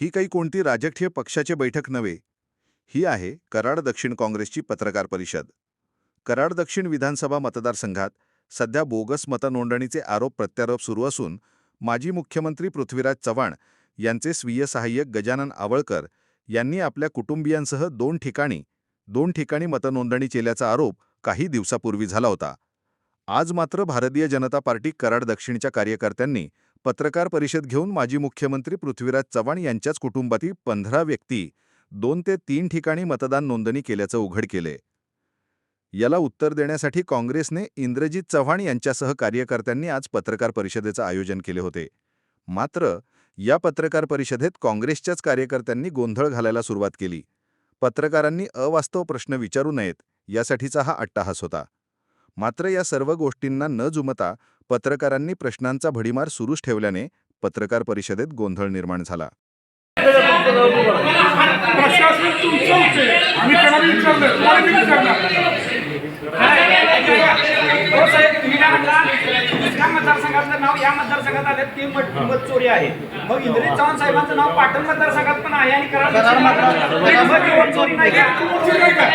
ही काही कोणती राजकीय पक्षाची बैठक नव्हे. ही आहे कराड दक्षिण काँग्रेसची पत्रकार परिषद. कराड दक्षिण विधानसभा मतदारसंघात सध्या बोगस मतनोंदणीचे आरोप प्रत्यारोप सुरू असून माजी मुख्यमंत्री पृथ्वीराज चव्हाण यांचे स्वीय सहाय्यक गजानन आवळकर यांनी आपल्या कुटुंबियांसह दोन ठिकाणी दोन ठिकाणी मतनोंदणी केल्याचा आरोप काही दिवसापूर्वी झाला होता. आज मात्र भारतीय जनता पार्टी कराड दक्षिणच्या कार्यकर्त्यांनी पत्रकार परिषद घेऊन माजी मुख्यमंत्री पृथ्वीराज चव्हाण यांच्याच कुटुंबातील पंधरा व्यक्ती दोन ते तीन ठिकाणी मतदान नोंदणी केल्याचं उघड केले याला उत्तर देण्यासाठी काँग्रेसने इंद्रजित चव्हाण यांच्यासह कार्यकर्त्यांनी आज पत्रकार परिषदेचं आयोजन केले होते. मात्र या पत्रकार परिषदेत काँग्रेसच्याच कार्यकर्त्यांनी गोंधळ घालायला सुरुवात केली. पत्रकारांनी अवास्तव प्रश्न विचारू नयेत यासाठीचा हा अट्टाहास होता. मात्र या सर्व गोष्टींना न जुमता पत्रकारांनी प्रश्नांचा भडीमार सुरूच ठेवल्याने पत्रकार परिषदेत गोंधळ निर्माण झाला. हो मतदारसंघातलं नाव या मतदारसंघात आलं ते मत चोरी आहे. मग इंद्रित चव्हाण साहेबांचं नाव पाटण मतदारसंघात पण आहे आणि कराड मतदारसंघात पण आहे. मग ती मत चोरी नाही का?